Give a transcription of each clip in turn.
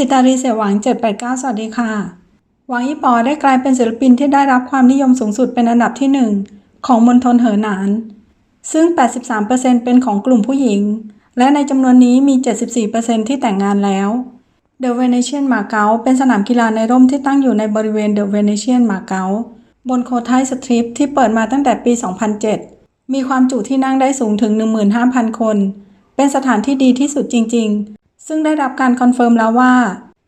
ติตารีเสีหวัง 789 สวัสดีค่ะ หวังอีปอได้กลายเป็นศิลปินที่ได้รับความนิยมสูงสุดเป็นอันดับที่หนึ่งของมณฑลเหอหนาน ซึ่ง 83%เป็นของกลุ่มผู้หญิง และในจำนวนนี้มี 74%ที่แต่งงานแล้ว The Venetian มาเก๊าเป็นสนามกีฬาในร่มที่ตั้งอยู่ในบริเวณ The Venetian มาเก๊าบนโคไทสตรีปที่เปิดมาตั้งแต่ปี 2007 มีความจุที่นั่งได้สูงถึง 15,000 คน เป็นสถานที่ดีที่สุดจริงๆ ซึ่งได้รับการคอนเฟิร์มแล้วว่า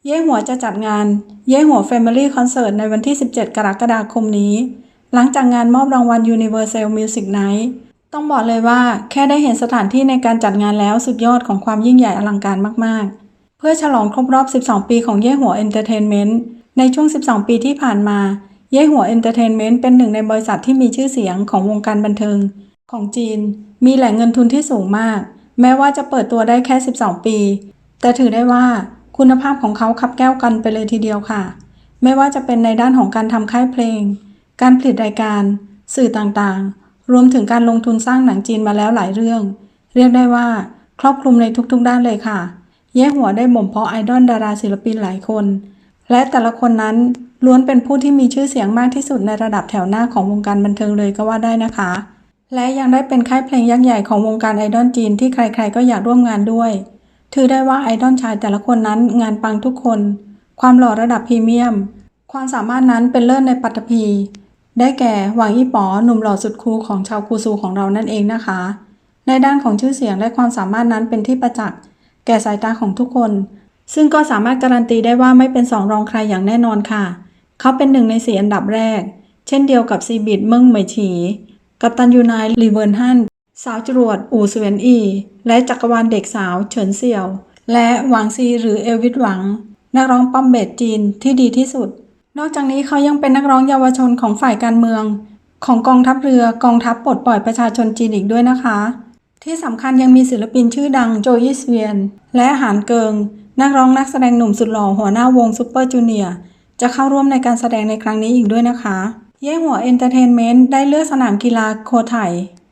เย่หัวจะจัดงาน เย่หัว Family Concert ในวันที่ 17 กรกฎาคมนี้ หลังจากงานมอบรางวัล Universal Music Night ต้องบอกเลยว่าแค่ได้เห็นสถานที่ในการจัดงานแล้วสุดยอดของความยิ่งใหญ่อลังการมาก ๆ เพื่อฉลองครบรอบ 12 ปีของเย่หัว Entertainment ในช่วง 12 ปีที่ผ่านมา เย่หัว Entertainment เป็นหนึ่งในบริษัทที่มีชื่อเสียงของวงการบันเทิง ของจีน มีแหล่งเงินทุนที่สูงมาก แม้ว่าจะเปิดตัวได้แค่ 12 ปี แต่ถือได้ว่าคุณภาพของเขาขับแก้วกันไปเลยทีเดียวค่ะ ไม่ว่าจะเป็นในด้านของการทำค่ายเพลง การผลิตรายการ สื่อต่างๆ รวมถึงการลงทุนสร้างหนังจีนมาแล้วหลายเรื่อง เรียกได้ว่าครอบคลุมในทุกๆ ด้านเลยค่ะเย่หัวได้บ่มเพาะไอดอลดาราศิลปินหลายคน และแต่ละคนนั้นล้วนเป็นผู้ที่มีชื่อเสียงมากที่สุดในระดับแถวหน้าของวงการบันเทิงเลยก็ว่าได้นะคะ และยังได้เป็นค่ายเพลงยักษ์ใหญ่ของวงการไอดอลจีนที่ใครๆก็อยากร่วมงานด้วย ถือได้ว่าไอดอลชายแต่ละคนนั้นงานปังทุกคน ความหล่อระดับพรีเมียม ความสามารถนั้นเป็นเลิศในปัตภีได้แก่หวังอี้ป๋อหนุ่มหล่อสุดคูลของชาวกูซูของเรานั่นเองนะคะ ในด้านของชื่อเสียงและความสามารถนั้นเป็นที่ประจักษ์แก่สายตาของทุกคน ซึ่งก็สามารถการันตีได้ว่าไม่เป็นสองรองใครอย่างแน่นอนค่ะ เขาเป็นหนึ่งในสี่อันดับแรก เช่นเดียวกับซีบิดเมิงเหมยฉี กัปตันยูนายลีเวิร์นฮัน สาวจรวดอู่เวนอี และจักรวาลเด็กสาวเฉินเสี่ยว และหวังซีหรือเอลวิสหวัง นักร้องปั๊มเบสจีนที่ดีที่สุด นอกจากนี้เขายังเป็นนักร้องเยาวชนของฝ่ายการเมือง ของกองทัพเรือกองทัพปลดปล่อยประชาชนจีนอีกด้วยนะคะ ที่สำคัญยังมีศิลปินชื่อดังโจยิสเวียน และหานเกิง นักร้องนักแสดงหนุ่มสุดหล่อหัวหน้าวงซูเปอร์จูเนียร์จะเข้าร่วมในการแสดงในครั้งนี้อีกด้วยนะคะ เย่หัวเอนเตอร์เทนเมนต์ได้เลือกสนามกีฬาโคไถ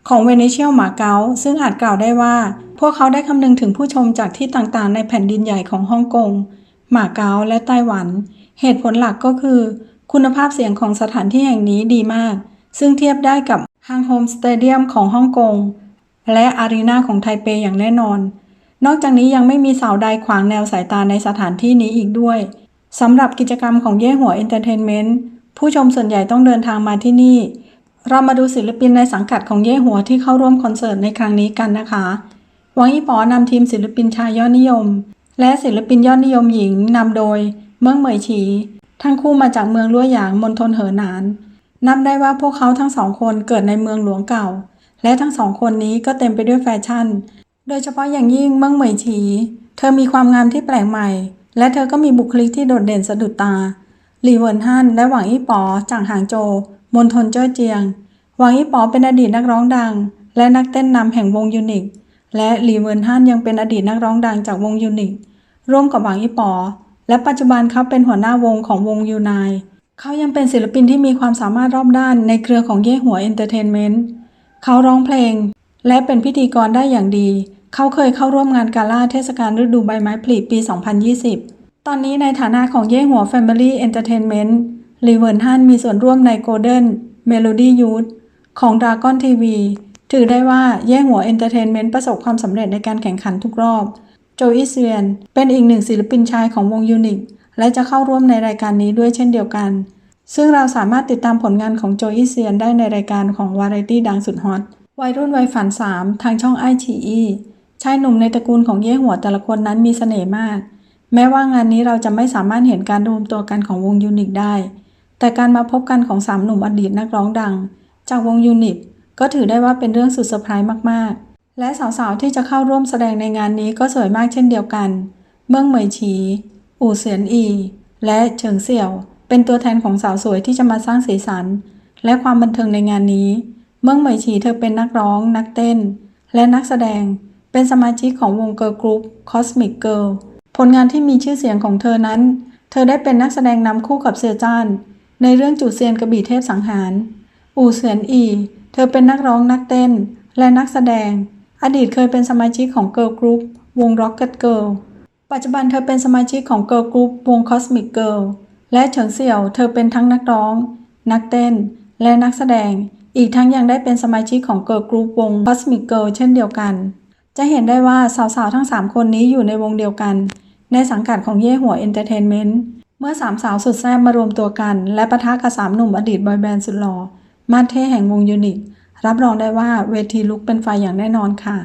ของเวเนเชียลหมาเก๊าซึ่งอาจกล่าวได้ว่า พวกเขาได้คำนึงถึงผู้ชมจากที่ต่างๆ ในแผ่นดินใหญ่ของฮ่องกงหมาเก๊าและไต้หวัน เหตุผลหลักก็คือ คุณภาพเสียงของสถานที่แห่งนี้ดีมาก ซึ่งเทียบได้กับฮังโฮมสเตเดียมของฮ่องกงและอารีนาของไทเปอย่างแน่นอน นอกจากนี้ยังไม่มีเสาใดขวางแนวสายตาในสถานที่นี้อีกด้วยสำหรับกิจกรรมของเย่หัวเอนเตอร์เทนเมนต์ผู้ชมส่วนใหญ่ต้องเดินทางมาที่นี่ เรามาดูศิลปินในสังกัดของเย่หัวที่เข้าร่วมคอนเสิร์ตในครั้งนี้กันนะคะหวังอีป๋อนำทีมศิลปินชายยอดนิยม และศิลปินยอดนิยมหญิงนำโดย เมืองเหมยฉี ทั้งคู่มาจากเมืองลั่วหยางมณฑลเหอหนาน นับได้ว่าพวกเขาทั้งสองคนเกิดในเมืองหลวงเก่า และทั้งสองคนนี้ก็เต็มไปด้วยแฟชั่น โดยเฉพาะอย่างยิ่งเมืองเหมยฉี เธอมีความงามที่แปลกใหม่ และเธอก็มีบุคลิกที่โดดเด่นสะดุดตาหลีเวินฮั่นและหวังอี้ป๋อจากหางโจว มณฑลเจ้อเจียง หวังอี้ป๋อเป็นอดีตนักร้องดัง และนักเต้นนำแห่งวงยูนิค และหลีเวินฮั่นยังเป็นอดีตนักร้องดังจากวงยูนิค ร่วมกับหวังอี้ป๋อ และปัจจุบันเขาเป็นหัวหน้าวงของวงยูนายเขายังเป็นศิลปินที่มีความสามารถรอบด้านในเครือของเย่หัวเอนเตอร์เทนเมนต์ เขาร้องเพลง และเป็นพิธีกรได้อย่างดี เขาเคยเข้าร่วมงานกาล่าเทศกาลฤดูใบไม้ผลิปี 2020 ตอนนี้ในฐานะของเย่หัว Family Entertainment ลีเวิร์นฮันมีส่วนร่วมใน Golden Melody Youth ของ Dragon TV ถือได้ว่าเย่หัว Entertainment ประสบความสำเร็จในการแข่งขันทุกรอบ โจอิเซียนเป็นอีกหนึ่งศิลปินชายของวงยูนิคและจะเข้าร่วมในรายการนี้ด้วยเช่นเดียวกัน ซึ่งเราสามารถติดตามผลงานของโจอิเซียนได้ในรายการของวาไรตี้ดังสุดฮอตวัยรุ่นวัยฝัน 3 ทางช่องไอชีอีชายหนุ่มในตระกูลของเย่หัวแต่ละคนนั้นมีเสน่ห์มาก แม้ว่างานนี้เราจะไม่สามารถเห็นการรวมตัวกันของวงยูนิคได้ แต่การมาพบกันของสามหนุ่มอดีตนักร้องดัง จากวงยูนิคก็ถือได้ว่าเป็นเรื่องสุดเซอร์ไพรส์มากๆ และสาวๆที่จะเข้าร่วมแสดงในงานนี้ก็สวยมากเช่นเดียวกัน เมืองเหมยฉี อู่เสียนอี และเฉิงเสี่ยว เป็นตัวแทนของสาวสวยที่จะมาสร้างสีสัน และความบันเทิงในงานนี้ เมืองเหมยฉีเธอเป็นนักร้อง นักเต้น และนักแสดง เป็นสมาชิกของวงเกิร์ลกรุ๊ป Cosmic Girl ผลงานที่มีชื่อเสียงของเธอนั้น เธอได้เป็นนักแสดงนำคู่กับเซียจ้าน ในเรื่องจูเซียนกระบี่เทพสังหาร อู่เสียนอี เธอเป็นนักร้องนักเต้น และนักแสดง อดีตเคยเป็นสมาชิกของเกิร์ลกรุ๊ปวง Rocket Girl ปัจจุบันเธอเป็นสมาชิกของเกิร์ลกรุ๊ปวง Cosmic Girl และเฉิงเสี่ยว เธอเป็นทั้งนักร้อง นักเต้น และนักแสดง อีกทั้งยังได้เป็นสมาชิกของเกิร์ลกรุ๊ปวง Cosmic Girl เช่นเดียวกัน จะเห็นได้ว่าสาวๆทั้ง 3 คนนี้อยู่ในวงเดียวกัน ในสังกัดของเย่หัวเอนเตอร์เทนเมนต์ เมื่อสามสาวสุดแซ่บมารวมตัวกัน และปะทะกับสามหนุ่มอดีตบอยแบนด์สุดหล่อมาเท่แห่งวงยูนิต รับรองได้ว่าเวทีลุกเป็นไฟอย่างแน่นอนค่ะ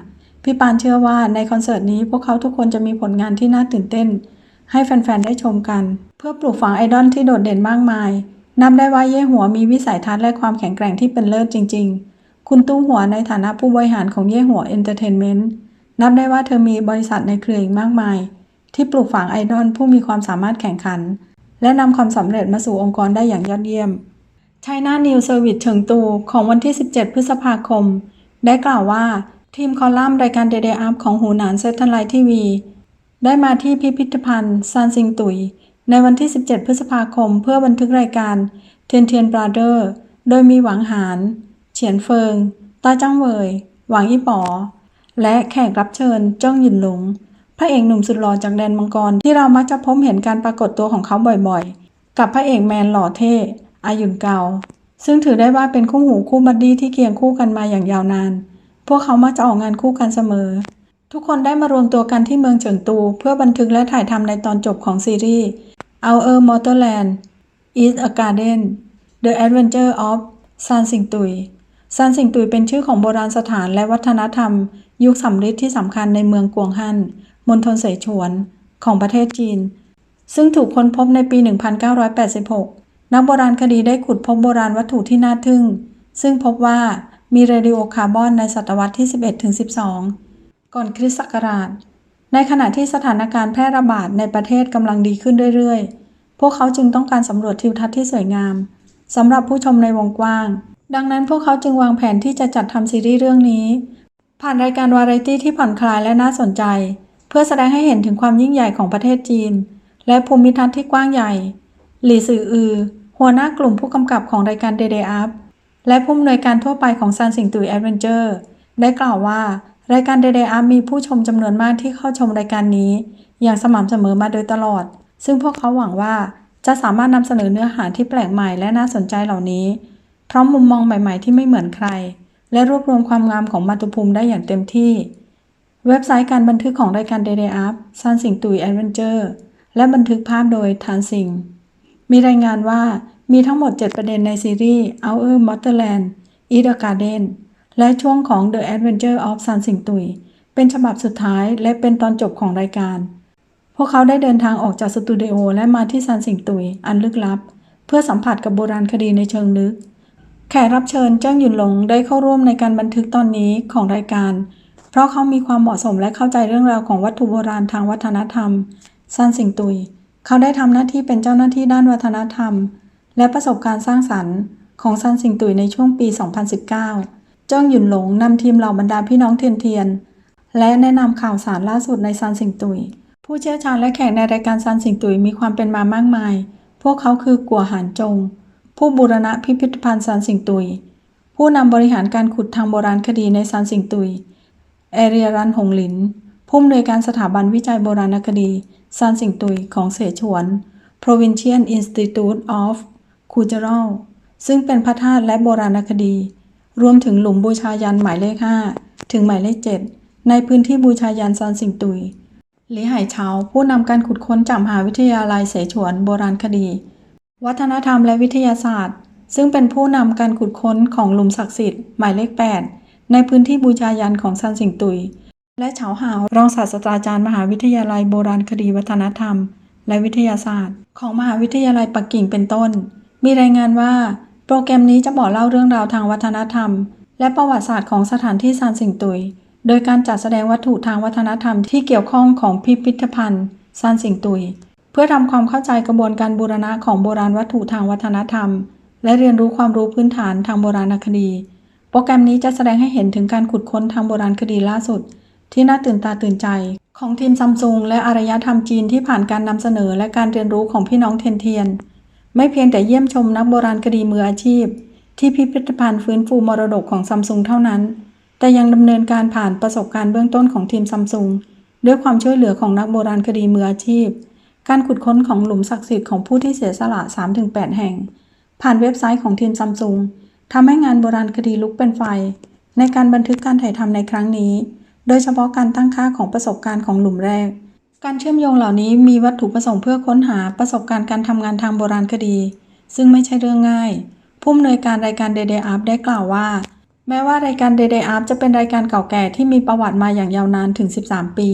พี่ปานเชื่อว่าในคอนเสิร์ตนี้พวกเขาทุกคนจะมีผลงานที่น่าตื่นเต้น ให้แฟนๆ ได้ชมกัน เพื่อปลูกฝังไอดอลที่โดดเด่นมากมายนับได้ว่าเย่หัวมีวิสัยทัศน์และความแข็งแกร่งที่เป็นเลิศจริง ๆ คุณตู้หัวในฐานะผู้บริหารของเย่หัวเอนเตอร์เทนเมนต์นับได้ว่าเธอมีบริษัทในเครืออีกมากมาย ที่ปลูกฝังไอดอลผู้มีความสามารถแข่งขัน และนำความสำเร็จมาสู่องค์กรได้อย่างยอดเยี่ยม China New Service เฉิงตูของวันที่ 17 พฤษภาคม ได้กล่าวว่า ทีมคอลัมน์รายการเดเดอัพของหูหนานเซตไลท์ทีวีได้มาที่พิพิธภัณฑ์ซานซิงตุย ในวันที่ 17 พฤษภาคม เพื่อบันทึกรายการเทียนเทียนบราเดอร์โดยมีหวังหานเฉียนเฟิงต้าจ้างเวย หวังอี้ป๋อและแขกรับเชิญเจ้งหยินหลง พระเอกหนุ่มสุดหล่อจากแดนมังกรที่เรามักจะพบเห็นการปรากฏตัวของเขาบ่อยๆ กับพระเอกแมนหล่อเท่อายุนเกาซึ่งถือได้ว่าเป็นคู่หูคู่บัดดี้ที่เคียงคู่กันมาอย่างยาวนาน พวกเขามักจะออกงานคู่กันเสมอ ทุกคนได้มารวมตัวกันที่เมืองเฉิงตู เพื่อบันทึกและถ่ายทำในตอนจบของซีรีส์ Our Motherland is a Garden The Adventure of ซานสิงตุยซานสิงตุยเป็นชื่อของโบราณสถานและวัฒนธรรม ยุคสำริดที่สำคัญในเมืองกวงฮั่น มณฑลเสฉวนของประเทศจีน ซึ่งถูกค้นพบในปี 1986 นักโบราณคดีได้ขุดพบโบราณวัตถุที่น่าทึ่ง ซึ่งพบว่ามีเรดิโอคาร์บอนในศตวรรษที่ 11-12 ก่อนคริสต์ศักราช ในขณะที่สถานการณ์แพร่ระบาดในประเทศกำลังดีขึ้นเรื่อยๆ พวกเขาจึงต้องการสำรวจทิวทัศน์ที่สวยงามสำหรับผู้ชมในวงกว้าง ดังนั้นพวกเขาจึงวางแผนที่จะจัดทำซีรีส์เรื่องนี้ ผ่านรายการวาไรตี้ที่ผ่อนคลายและน่าสนใจ พื่อแสดงให้เห็นถึงความยิ่งใหญ่ของประเทศจีน และภูมิทัศน์ที่กว้างใหญ่ หลี่ซืออือ หัวหน้ากลุ่มผู้กำกับของรายการ Day Day Up และผู้อำนวยการทั่วไปของซันสิงตุยแอดเวนเจอร์ได้กล่าวว่ารายการ Day Day Up มีผู้ชมจำนวนมากที่เข้าชมรายการนี้ อย่างสม่ำเสมอมาโดยตลอด ซึ่งพวกเขาหวังว่าจะสามารถนำเสนอเนื้อหาที่แปลกใหม่และน่าสนใจเหล่านี้ พร้อมมุมมองใหม่ ๆ ที่ไม่เหมือนใคร และรวบรวมความงามของมาตุภูมิได้อย่างเต็มที่ เว็บไซต์การบันทึกของรายการ Day Day Up ซันสิงตุยแอดเวนเจอร์และบันทึกภาพโดยทานสิง มีรายงานว่ามีทั้งหมด 7 ประเด็นในซีรีส์ Our Motherland Eat a Garden และช่วงของ The Adventure of San Sing Tui เป็นฉบับสุดท้ายและเป็นตอนจบของรายการ พวกเขาได้เดินทางออกจากสตูดิโอและมาที่ซานสิงตุย อันลึกลับ เพื่อสัมผัสกับโบราณคดีในเชิงลึก แขกรับเชิญเจ้างหยุนหลงได้เข้าร่วมในการบันทึกตอนนี้ของรายการ เพราะเขามีความเหมาะสมและเข้าใจเรื่องราวของวัตถุโบราณทางวัฒนธรรมซานสิงตุย เขาได้ทำหน้าที่เป็นเจ้าหน้าที่ด้านวัฒนธรรม และประสบการณ์สร้างสรรค์ของซานสิงตุยในช่วงปี 2019 เจ้างหยุนหลงนำทีมเหล่าบรรดาพี่น้องเทียนเทียน และแนะนำข่าวสารล่าสุดในซานสิงตุย ผู้เชี่ยวชาญและแขกในรายการซานสิงตุยมีความเป็นมามากมาย พวกเขาคือกัวหานจง ผู้บูรณะพิพิธภัณฑ์ซานสิงตุย ผู้นำบริหารการขุดทางโบราณคดีในซานสิงตุย เอเรียรันหงหลิน ผู้อำนวยการสถาบันวิจัยโบราณคดีซานสิงตุยของเสฉวน Provincial Institute of Cultural ซึ่งเป็นพระธาตุและโบราณคดี รวมถึงหลุมบูชายันหมายเลข 5 ถึงหมายเลข 7 ในพื้นที่บูชายันซานสิงตุยหลีไหเฉาผู้นำการขุดค้นจากมหาวิทยาลัยเสฉวนโบราณคดี วัฒนธรรมและวิทยาศาสตร์ ซึ่งเป็นผู้นำการขุดค้นของหลุมศักดิ์สิทธิ์หมายเลข 8 ในพื้นที่บูชายันของซานสิงตุย และเฉาหาวรองศาสตราจารย์มหาวิทยาลัยโบราณคดีวัฒนธรรม และวิทยาศาสตร์ ของมหาวิทยาลัยปักกิ่งเป็นต้น มีรายงานว่า โปรแกรมนี้จะบอกเล่าเรื่องราวทางวัฒนธรรม และประวัติศาสตร์ของสถานที่ซานสิงตุย โดยการจัดแสดงวัตถุทางวัฒนธรรมที่เกี่ยวข้องของพิพิธภัณฑ์ซานสิงตุย เพื่อทำความเข้าใจกระบวนการบูรณะของโบราณวัตถุทางวัฒนธรรม และเรียนรู้ความรู้พื้นฐานทางโบราณคดี โปรแกรมนี้จะแสดงให้เห็นถึงการขุดค้นทางโบราณคดีล่าสุด ที่น่าตื่นตาตื่นใจ ของทีมซัมซุงและอารยธรรมจีนที่ผ่านการนำเสนอและการเรียนรู้ของพี่น้องเทียนเทียน ไม่เพียงแต่เยี่ยมชมนักโบราณคดีมืออาชีพ ที่พิพิธภัณฑ์ฟื้นฟูมรดกของซัมซุงเท่านั้น แต่ยังดำเนินการผ่านประสบการณ์เบื้องต้นของทีมซัมซุงด้วยความช่วยเหลือของนักโบราณคดีมืออาชีพ การขุดค้นของหลุมศักดิ์สิทธิ์ของผู้ที่เสียสละ 3-8 แห่ง ผ่านเว็บไซต์ของทีมซัมซุง ทำให้งานโบราณคดีลุกเป็นไฟ ในการบันทึกการถ่ายทำในครั้งนี้ โดยเฉพาะการตั้งค่าของประสบการณ์ของหลุมแรก การเชื่อมโยงเหล่านี้มีวัตถุประสงค์เพื่อค้นหาประสบการณ์การทำงานทางโบราณคดี ซึ่งไม่ใช่เรื่องง่าย ผู้อำนวยการรายการ d ด d ด Up ได้กล่าวว่า แม้ว่ารายการ d ด d ด Up จะเป็นรายการเก่าแก่ที่มีประวัติมาอย่างยาวนานถึง 13 ปี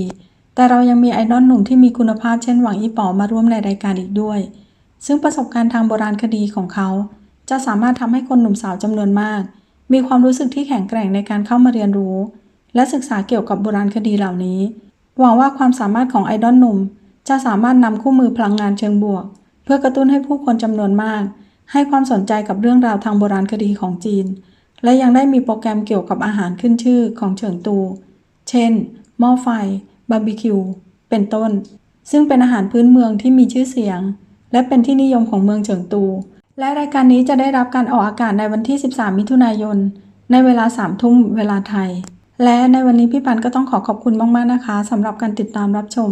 แต่เรายังมีไอดอลหนุ่มที่มีคุณภาพเช่นหวังอีป๋อมาร่วมในรายการอีกด้วย ซึ่งประสบการณ์ทางโบราณคดีของเขา จะสามารถทำให้คนหนุ่มสาวจำนวนมาก มีความรู้สึกที่แข็งแกร่งในการเข้ามาเรียนรู้ และศึกษาเกี่ยวกับโบราณคดีเหล่านี้ หวังว่าความสามารถของไอดอลหนุ่ม จะสามารถนำคู่มือพลังงานเชิงบวก เพื่อกระตุ้นให้ผู้คนจำนวนมาก ให้ความสนใจกับเรื่องราวทางโบราณคดีของจีน และยังได้มีโปรแกรมเกี่ยวกับอาหารขึ้นชื่อของเฉิงตู เช่น หม้อไฟ บาร์บีคิว เป็นต้น ซึ่งเป็นอาหารพื้นเมืองที่มีชื่อเสียง และเป็นที่นิยมของเมืองเฉิงตู และรายการนี้จะได้รับการออกอากาศในวันที่ 13 มิถุนายน ในเวลา 3 ทุ่มเวลาไทย และในวันนี้พี่ปันก็ต้องขอขอบคุณมาก ๆ นะคะสำหรับการติดตามรับชม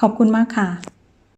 ขอบคุณมากค่ะ